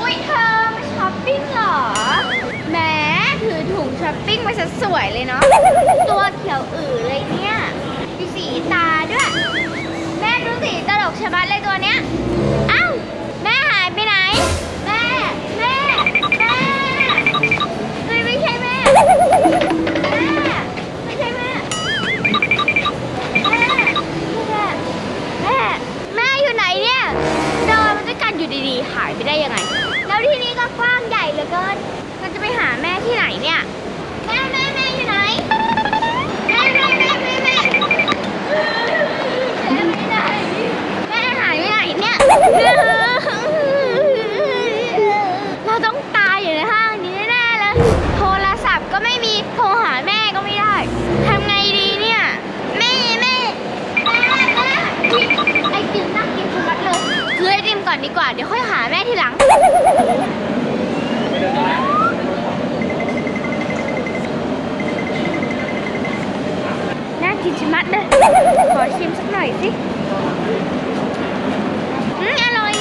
อุ้ยเธอไปช้อปปิ้งเหรอ แหมถือถุงช้อปปิ้งมาซะสวยเลยเนาะ ตัวเขียวอือเลยเนี่ยมีสีตาด้วย แม่ดูสีตลกชะมัดเลยตัวเนี้ย อ้าว นเนี่ย แม่แม่แม่อยู่ไหนแม่แม่แม่แม่แม่แม่ไม่ได้แม่หายไปไหนเนี่ยเราต้องตายอยู่ในห้างนี้แน่ๆเลยโทรศัพท์ก็ไม่มีโทรหาแม่ก็ไม่ได้ทำไงดีเนี่ยแม่แม่แม่แม่ไอติมน่ากินชะมัดเลยซื้อไอติมก่อนดีกว่าเดี๋ยวค่อยหาแม่ทีหลัง น่ากินชะมัดเลย ขอชิม สิอืมอร่อย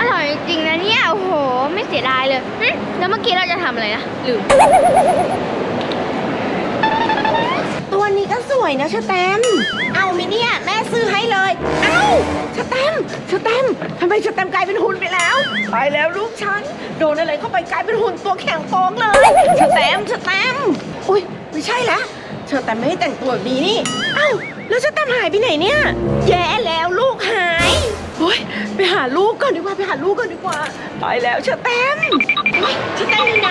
อร่อยจริงนะเนี่ย โอ้โห ไม่เสียดายเลยอืมแล้วเมื่อกี้เราจะทำอะไรนะลืม ตัวนี้ก็สวยนะชะแตมป์เอาไหมิเนี่ย แม่ซื้อให้เลย เอ้าชะแตมป์ชะแตมป์ทำไมชะแตมป์กลายเป็นหุ่นไปแล้ว ไปแล้วลูกฉัน โดนอะไรเข้าไปกลายเป็นหุ่นตัวแข็งโป๊กเลยชะแตมป์ชะแตมป์อุ้ยไม่ใช่ละชะแตมป์ไม่ได้แต่งตัวแบบนี้นี่ เอ้า แล้วชะแตมป์หายไปไหนเนี่ย แย่แล้วลูกหายโอ้ยไปหาลูกก่อนดีกว่าไปหาลูกก่อนดีกว่าไปแล้วชะแตมป์เฮ้ยชะแตมป์อยู่ไหน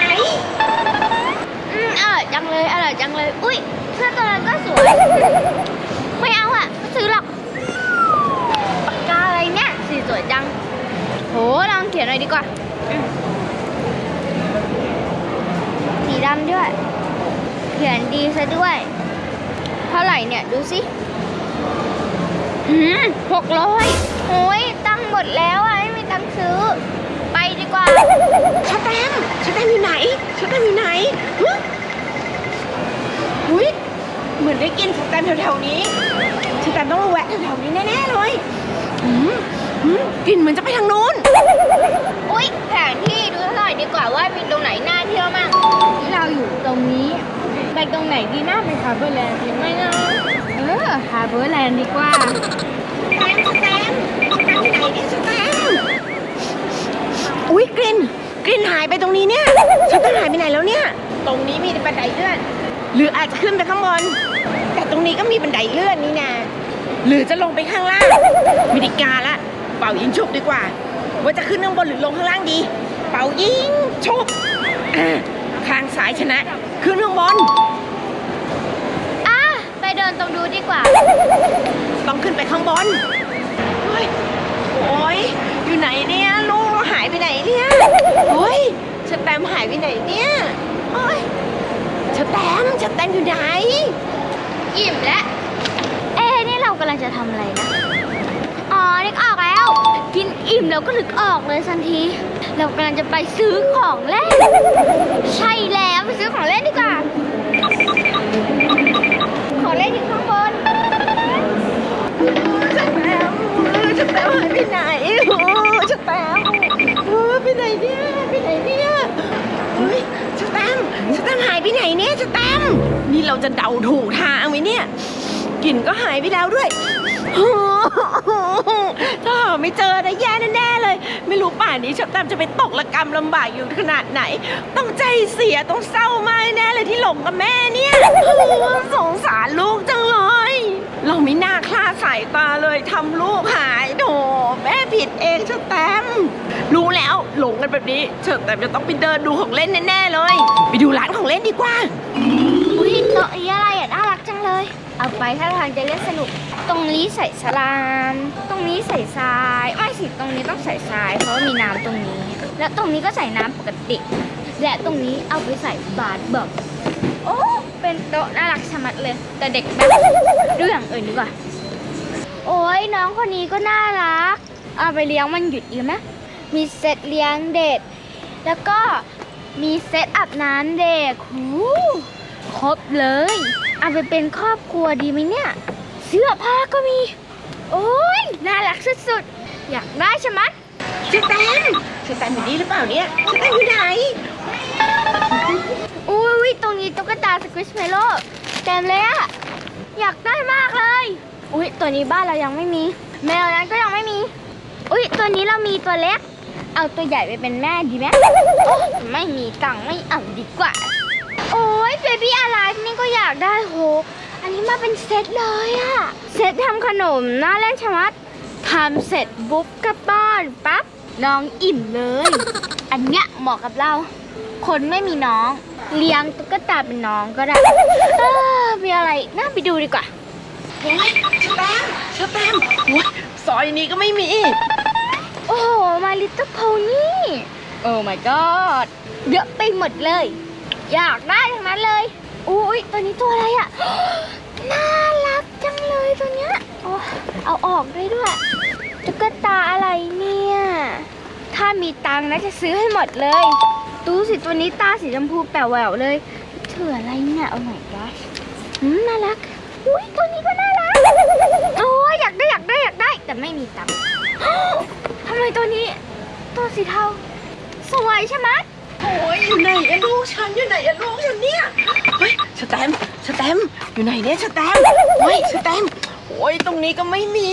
อืมอร่อยจังเลยอร่อยจังเลย อุ้ยเสื้อตัวนั้นก็สวย ไม่เอาอะไม่ซื้อหรอกปากกาอะไรเนี่ยสีสวยจังโหลองเขียนหน่อยดีกว่าอืมสีดำด้วย เขียนดีซะด้วย เท่าไหร่เนี่ย ดูสิ หืมหกร้อยโอ้ยตังค์หมดแล้วอะไม่มีตังค์ซื้อ ไปดีกว่าชะแตมป์ชะแตมป์อยู่ไหนชะแตมป์อยู่ไหนฮึหุยเหมือนได้กินชะแตมป์แถวๆนี้ชะแตมป์ต้องมาแวะแถวๆนี้แน่ๆเลยหืมหืมกลิ่นเหมือนจะไปทางนู้น อุ๊ยแผนที่ดูหน่อยดีกว่าว่ามีตรงไหนน่าเที่ยวมั่งที่เราอยู่ตรงนี้ ไปตรงไหนดีน่าไปฮาร์เบอร์แลนด์ดีไหมนะเออฮาร์เบอร์แลนด์ดีกว่าแตมสแตมสแตมอยู่ไหนเนี่ยสแตมอุ้ยกลิ่นกลิ่นหายไปตรงนี้เนี่ยสแตมหายไปไหนแล้วเนี่ย ตรงนี้มีบันไดเลื่อน หรืออาจจะขึ้นไปข้างบน แต่ตรงนี้ก็มีบันไดเลื่อนนี่นะหรือจะลงไปข้างล่างมิดิกาละ เป่ายิงฉุบดีกว่า ว่าจะขึ้นข้างบนหรือลงข้างล่างดี เป่ายิงฉุบอ่าข้างซ้ายชนะ ขึ้นข้างบนอะไปเดินตรงดูดีกว่า ต้องขึ้นไปข้างบนเฮ้ยโอ้ยอยู่ไหนเนี่ยลูกเราหายไปไหนเนี่ยเฮ้ยสแตมป์หายไปไหนเนี่ยโอ้ยสแตมป์สแตมป์อยู่ไหนอิ่มแล้ว เอ๊ะนี่เรากำลังจะทำอะไรนะ อ๋อนึกออกแล้ว กินอิ่มแล้วก็นึกออกเลยทันที เรากำลังจะไปซื้อของเล่น มป์หายไปไหนเนี่ยสแตมป์นี่เราจะเดาถูกทางไหมเนี่ยกลิ่นก็หายไปแล้วด้วยโอ้โหถ้าไม่เจอนะแย่แน่ๆเลย ไม่รู้ป่านนี้สแตมจะไปตกระกรรมลำบากอยู่ขนาดไหน ต้องใจเสียต้องเศร้ามากแน่เลยที่หลงกับแม่เนี่ยโอ้โหสงสารลูกจังเลย เราไม่น่าคลาดสายตาเลยทำลูกหาย ผิดเองเชอแตมรู้แล้วหลงกันแบบนี้เชอแตมจะต้องไปเดินดูของเล่นแน่ๆเลย ไปดูร้านของเล่นดีกว่าอุ้ยโต๊ะนี้อะไรอะน่ารักจังเลย เอาไปถ้าทางจะเล่นสนุก ตรงนี้ใส่สลาม ตรงนี้ใส่ทรายไม่สิตรงนี้ต้องใส่ทราย เพราะว่ามีน้ำตรงนี้ แล้วตรงนี้ก็ใส่น้ำปกติ และตรงนี้เอาไปใส่บาสเบิร์กโอ้เป็นโต๊ะน่ารักชะมัดเลย แต่เด็กแบบดูอย่างอื่นดีกว่า โอ้ยน้องคนนี้ก็น่ารัก เอาไปเลี้ยงมันหยุดดีไหมมีเซตเลี้ยงเด็ก แล้วก็มีเซตอาบน้ำเด็กหูครบเลย เอาไปเป็นครอบครัวดีไหมเนี่ย เสื้อผ้าก็มี โอ้ยน่ารักสุดๆ อยากได้ใช่ไหมยสแตมป์สแตมป์อยู่นี่หรือเปล่าเนี่ยสแตมป์อยู่ไหน อุ้ยตรงนี้ตุ๊กตาสควิชเมโลเต็มเลยอะอยากได้มากเลย อุ้ยตัวนี้บ้านเรายังไม่มี แมวนั้นก็ยังไม่มี อุ้ยตัวนี้เรามีตัวเล็ก เอาตัวใหญ่ไปเป็นแม่ดีไหมโอ้ไม่มีตังค์ไม่เอาดีกว่า โอ้ยเบบี้อะไรนี่ก็อยากได้โห อันนี้มาเป็นเซตเลยอะเซตทำขนมน่าเล่นชะมัดทำเสร็จบุ๊บก็ป้อนปั๊บน้องอิ่มเลย อันเนี้ยเหมาะกับเรา คนไม่มีน้อง เลี้ยงตุ๊กตาเป็นน้องก็ได้เออมีอะไรน่าไปดูดีกว่า โอ้ยสแตมป์สแตมป์โอ้ยซอยนี้ก็ไม่มี โอ้โหมาลิตเติ้ลโพนี่โอ้ my god เยอะไปหมดเลย อยากได้ทั้งนั้นเลย อุ้ยตัวนี้ตัวอะไรอะน่ารักจังเลยตัวเนี้ยโอ้เอาออกได้ด้วยตุ๊กตาอะไรเนี่ย ถ้ามีตังค์นะจะซื้อให้หมดเลย ดูสิตัวนี้ตาสีชมพูแป๋วแหววเลยเถื่ออะไรเนี่ยโอ้ my gosh อืมน่ารัก อุ้ยตัวนี้ก็น่ารัก โอ้ยอยากได้อยากได้อยากได้ แต่ไม่มีตังค์ทำ ไมตัวนี้ ตัวสีเทา สวยใช่ไหมโอ้ยอยู่ไหนอะลูกฉันอยู่ไหนอะลูกฉันเนี่ยเฮ้ยสแตมป์สแตมป์อยู่ไหนเนี่ยสแตมป์เฮ้ยสแตมป์โอ้ยตรงนี้ก็ไม่มี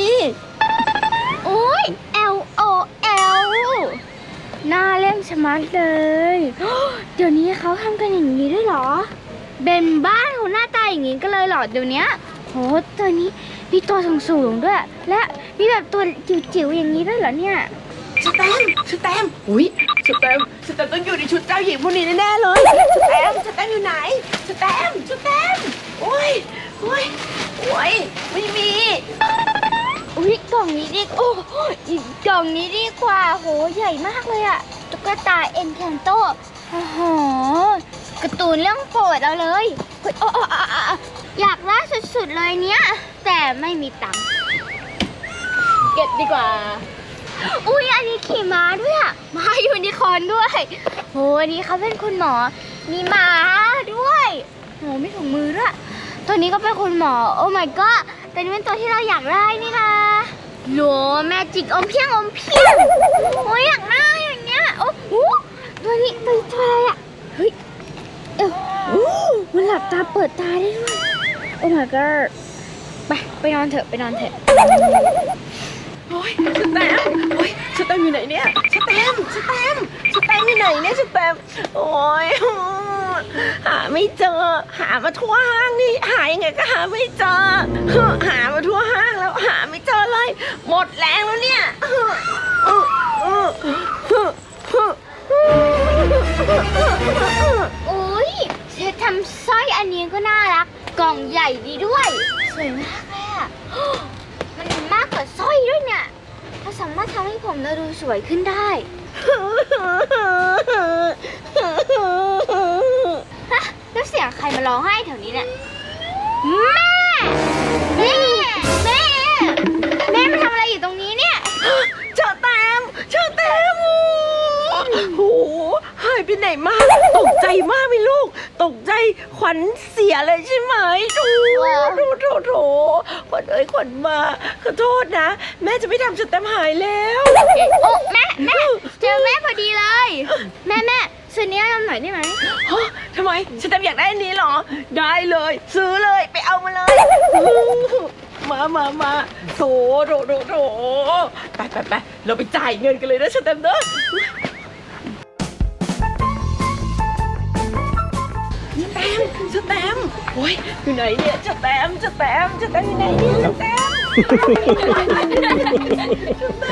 โอ้ย L O L น่าเล่นชะมัดเลย เดี๋ยวนี้เขาทำกันอย่างนี้ด้วยเหรอ เป็นบ้านเขาหน้าตาอย่างนี้ก็เลยเหรอเดี๋ยวนี้โหตัวนี้มีตัวสูงๆด้วย และ มีแบบตัวจิ๋วๆอย่างนี้ด้วยเหรอเนี่ยสแตมป์สแตมป์อุ้ยสแตมป์สแตมป์ต้องอยู่ในชุดเจ้าหญิงพวกนี้แน่ๆเลยสแตมป์สแตมป์อยู่ไหนสแตมป์สแตมป์โอ้ยโอ้ยโอ้ยไม่มีอุ้ยกล่องนี้ดีโอ้อีกกล่องนี้ดีกว่าโหใหญ่มากเลยอะตุ๊กตาเอ็นแคนโตโอ้โหการ์ตูนเรื่องโปรดเราเลยเฮ้ยโอ้โอ้โอ้โอ้โอ้อยากได้สุดๆเลยเนี้ยแต่ไม่มีตังค์ เก็บดีกว่า อุ้ยอันนี้ขี่ม้าด้วยอะม้ายูนิคอร์นด้วยโหอันนี้เขาเป็นคุณหมอ มีม้าด้วยโหมีถุงมือด้วย ตัวนี้ก็เป็นคุณหมอ โอ้ my god ตัวนี้เป็นตัวที่เราอยากได้นี่นะโหแมจิกอมเพียงอมเพียงโอ้ยอยากได้อย่างเงี้ย โอ้โหตัวนี้ตัวตัวอะไรอะเฮ้ย เอ้าโอ้มันหลับตาเปิดตาได้ด้วย โอ้ my god ไป ไปนอนเถอะ ไปนอนเถอะ อ้ยสแตมป์โอ้ยสแตมป์อยู่ไหนเนี่ยสแตมป์สแตมป์สแตมป์อยู่ไหนเนี่ยสแตมป์โอ้ยหาไม่เจอ หามาทั่วห้างนี่หายังไงก็หาไม่เจอ หามาทั่วห้างแล้วหาไม่เจอเลย หมดแรงแล้วเนี่ยโอ้ยเชฟทำสร้อยอันนี้ก็น่ารัก กล่องใหญ่ดีด้วย สวยมากเลยอะ มันมีมากกว่าสร้อยด้วยเนี่ย สามารถทำให้ผมเราดูสวยขึ้นได้ ฮะ แล้วเสียงใครมาร้องไห้แถวนี้เนี่ยแม่ แม่ แม่ แม่มาทำอะไรอยู่ตรงนี้เนี่ย เจอแตมเจอแตมโอ้โหหายไปไหนมากตกใจมากไหมลูก ตกใจขวัญเสียเลยใช่ไหมโถโถโถโถขวัญเอ้ยขวัญมาขอโทษนะ แม่จะไม่ทำจนแตมหายแล้วโอ้แม่แม่เจอแม่พอดีเลย แม่แม่ซื้อนี้ให้เราหน่อยได้ไหมฮะทำไมฉันแตมอยากได้อันนี้เหรอ ได้เลย ซื้อเลยไปเอามาเลย มามามาโถโถโถโถไปไปไปเราไปจ่ายเงินกันเลยนะฉันแตมเด้อ มป์สแตมป์โอ้ยอยู่ไหนเนี่ยสแตมป์สแตมป์สแตมป์อยู่ไหนเนี่ยสแตมป์สแตมป์